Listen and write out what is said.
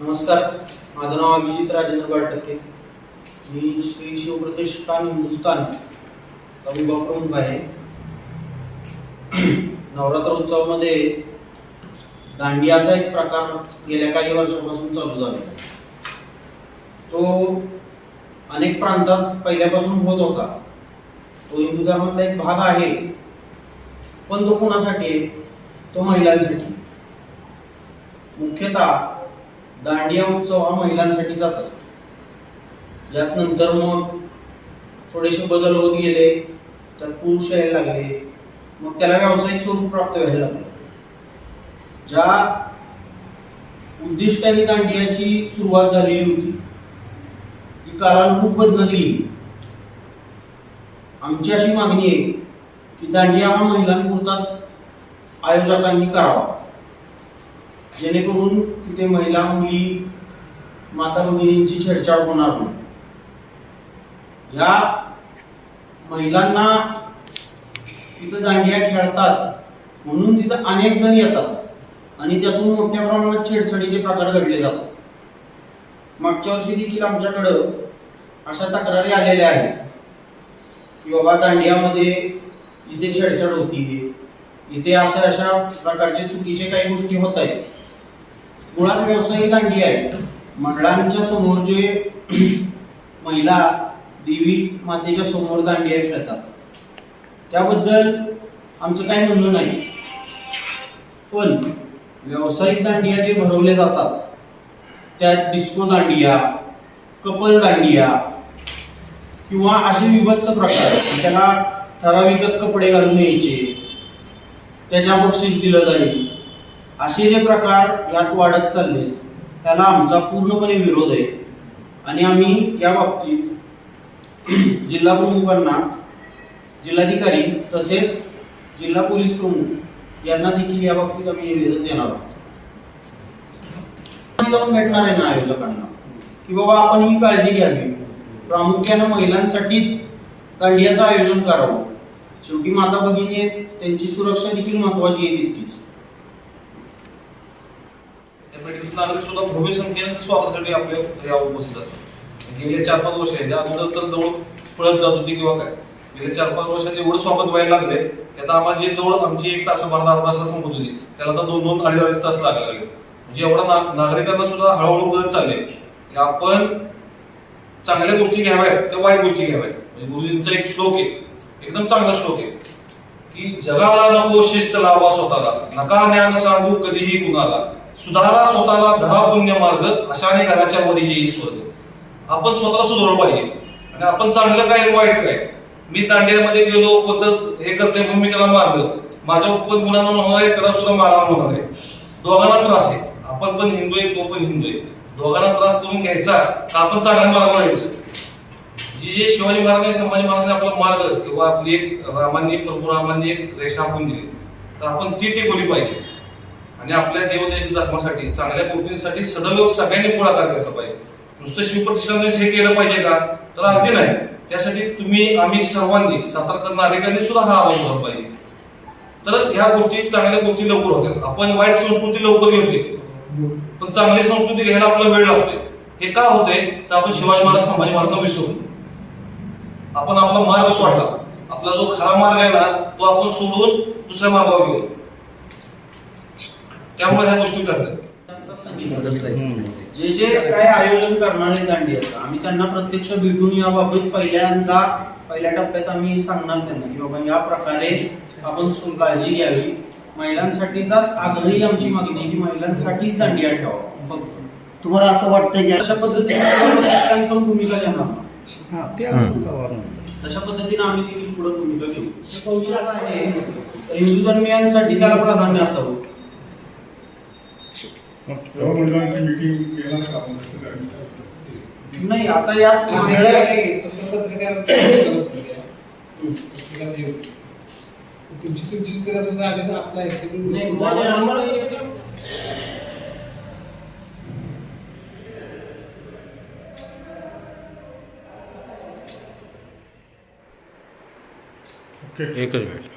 नमस्कार. माझं नाव अभिजित राजेंद्र बाटके मी श्री शिवप्रतिष्ठान हिंदुस्थान चा प्रमुख आहे. नवरात्र उत्सवामध्ये दांडियाचा एक प्रकार गेल्या काही वर्षापासून चालू झाला आहे. तो अनेक प्रांतात पहिल्यापासून होत होता. तो हिंदू धर्मातला एक भाग आहे. पण तो कोणासाठी आहे? तो महिलांसाठी. मुख्यतः दांडिया उत्सव हा महिलांसाठीचाच असतो. यात नंतर मग थोडेसे बदल होत गेले तर पुरुष यायला लागले मग त्याला व्यावसायिक स्वरूप प्राप्त व्हायला लागलं. ज्या उद्दिष्टाने दांडियाची सुरुवात झालेली होती ती कालानुरूप बदलत गेली आमची अशी मागणी आहे की दांडिया हा महिलांपुरताच आयोजकांनी करावा. जेणेकरून तिथे महिला मुली माता भगिनींची छेडछाड होणार नाही. ह्या महिलांना तिथं दांडिया खेळतात म्हणून तिथं अनेक जण येतात आणि त्यातून मोठ्या प्रमाणात छेडछाडीचे प्रकार घडले जातात. मागच्या वर्षी देखील आमच्याकडं अशा तक्रारी आलेल्या आहेत की बाबा दांडियामध्ये इथे छेडछाड होती इथे अशा अशा प्रकारचे चुकीचे काही गोष्टी होत आहेत मुळात व्यावसायिक दांडी आहे मंडळांच्या समोर जे महिला देवी मातेच्या समोर दांडिया खेळतात. त्याबद्दल आमचं काही म्हणणं नाही. पण व्यावसायिक दांडिया जे भरवले जातात त्यात डिस्को दांडिया कपल दांडिया किंवा असे विभत्स प्रकार त्याला ठराविकच कपडे घालून यायचे त्याच्या बक्षीस दिलं जाईल. असे जे प्रकार यात वाढत चालले त्याला आमचा पूर्णपणे विरोध आहे. आणि आम्ही या बाबतीत जिल्हा प्रमुखांना जिल्हाधिकारी तसेच जिल्हा पोलीस प्रमुख यांना देखील या बाबतीत आम्ही निवेदन देणार आहोत. आणि जाऊन भेटणार आहे ना आयोजकांना? की बाबा आपण ही काळजी घ्यावी. प्रामुख्यानं महिलांसाठीच दांडियाचं आयोजन करावं. शेवटी माता भगिनी आहेत त्यांची सुरक्षा देखील महत्वाची आहे तितकीच. त्यामुळे बैठकीत नागरिक सुद्धा भव्य संख्येने स्वागतासाठी आपल्या या उपस्थित असतात. गेले चार पाच वर्ष आहे. ज्या अगोदर तर जवळ पळत जात होती किंवा काय? गेले चार पाच वर्षात एवढं स्वागत व्हायला लागले की आता आम्हाला जे दौड आमची एक तास अर्धा अर्धा तास संपत होती. त्याला आता दोन दोन अडीच अडीच तास लागायला लागले. म्हणजे एवढा ना- नागरिकांना सुद्धा हळूहळू कळत चालले की आपण चांगल्या गोष्टी घ्याव्यात त्या वाईट गोष्टी घ्याव्यात? म्हणजे गुरुजींचा एक श्लोक आहे. एकदम चांगला श्लोक आहे की जगाला नको शिस्त लावा स्वतःला. नका ज्ञान सांगू कधीही कुणाला. सुधारा स्वतःला धरा पुण्य मार्ग अशाने घराच्या वरी येईल स्वर्ग आपण स्वतःला सुधारलं पाहिजे. आणि आपण चांगलं काय वाईट काय मी दांडियामध्ये गेलो पद्धत हे करते भूमिकेला मी त्याला माझ्या पण गुणांना होणार आहे त्याला सुद्धा मारा होणार आहे. दोघांना त्रास आहे. आपण पण हिंदू आहे तो पण हिंदू आहे. दोघांना त्रास करून घ्यायचा तर आपण चांगल्या मार्गावर यायचं. जी जे शिवाजी महाराजांनी संभाजी महाराजांनी आपला मार्ग किंवा आपली एक रामांनी परशुरामांनी एक रेषा आपण दिली तर आपण ती टिकवली पाहिजे. आणि आपल्या देवदेश धर्मासाठी चांगल्या गोष्टींसाठी सदैव सगळ्यांनी पुढाकार घ्यायचा पाहिजे. नुसतं शिवप्रतिष्ठानच हे केलं पाहिजे का? तर अगदी नाही. त्यासाठी तुम्ही आम्ही सर्वांनी सातारकर नागरिकांनी सुद्धा हा आवाज उठवला पाहिजे. तर ह्या गोष्टी चांगल्या गोष्टी लवकर होतात आपण वाईट संस्कृती लवकर घेते पण चांगली संस्कृती घ्यायला आपला वेळ लागतोय. हे का होते तर आपण शिवाजी महाराज संभाजी महाराजांना विसरू. आपण आपला मार्ग सोडला. आपला जो खरा मार्ग आहे ना तो आपण सोडून दुसऱ्या मार्गावर घेऊ त्यामुळे ह्या गोष्टी करतात जे जे काय आयोजन करणारे दांडियाचं आम्ही त्यांना प्रत्यक्ष भेटून याबाबत पहिल्यांदा पहिल्या टप्प्यात आम्ही सांगणार त्यांना की बाबा या प्रकारे आपण काळजी घ्यावी. महिलांसाठीचाच आग्रही आमची मागणी आहे की महिलांसाठीच दांडिया ठेवा फक्त. तुम्हाला असं वाटतंय की तशा पद्धतीने पण भूमिका घेणार हा. तशा पद्धतीने आम्ही पुढे भूमिका घेऊ. हे हिंदू धर्मियांसाठी त्याला प्राधान्य असावं. मग सर्व मंडळांची मीटिंग का काय? नाही आता यात तुमची तुमची आपला एकच मिनिट।